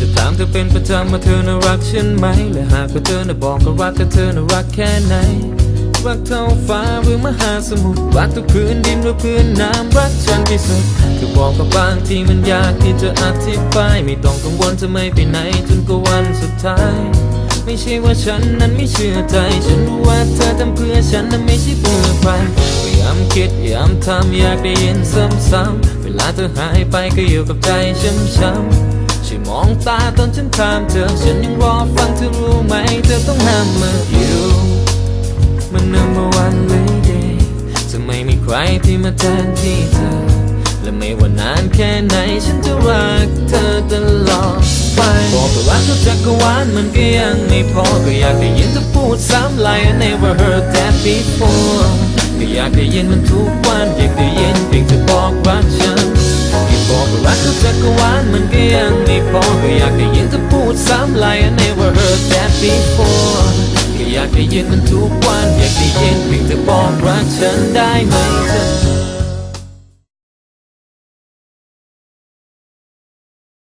จะถามเธอเป็นประจำว่าเธอน่ารักฉันไหม และหากว่าเธอน่ะบอกก็รักก็เธอน่ารักแค่ไหน รักเท่าฟ้าหรือมหาสมุทร รักทุกพื้นดินหรือพื้นน้ำรักฉันที่สุดคือบอกกับบางทีมันยากที่จะอธิบาย ไม่ต้องกังวลจะไม่ไปไหนจนกว่าวันสุดท้าย ไม่ใช่ว่าฉันนั้นไม่เชื่อใจ ฉันรู้ว่าเธอทำเพื่อฉันนั้นไม่ใช่เพื่อใครพยายามคิดพยายามทำอยากได้ยินซ้ำๆเวลาเธอหายไปก็อยู่กับใจช้ำๆ ช่วยมองตาตอนฉันถามเธอ ฉันยังรอฟังเธอรู้ไหม เธอต้องห้ามมืออยู่ มัน number one lady จะไม่มีใครที่มาแทนที่เธอ และไม่ว่านานแค่ไหน ฉันจะรักเธอตลอดไปบอกว่ารักทุกจักรวาลมันก็ยังไม่พอ ก็อยากได้ยินเธอพูดซ้ำ like I never heard that before ก็อยากได้ยินมันทุกวัน อยากได้ยินเพียงเธอบอกรักฉันที่บอกว่ารักทุกจักรวาลมันก็ พูดซ้ำ like I never heard that before ก็อยากได้ยินมันทุกวัน อยากได้ยินเพียงเธอบอกรักฉันได้ไหมเธอ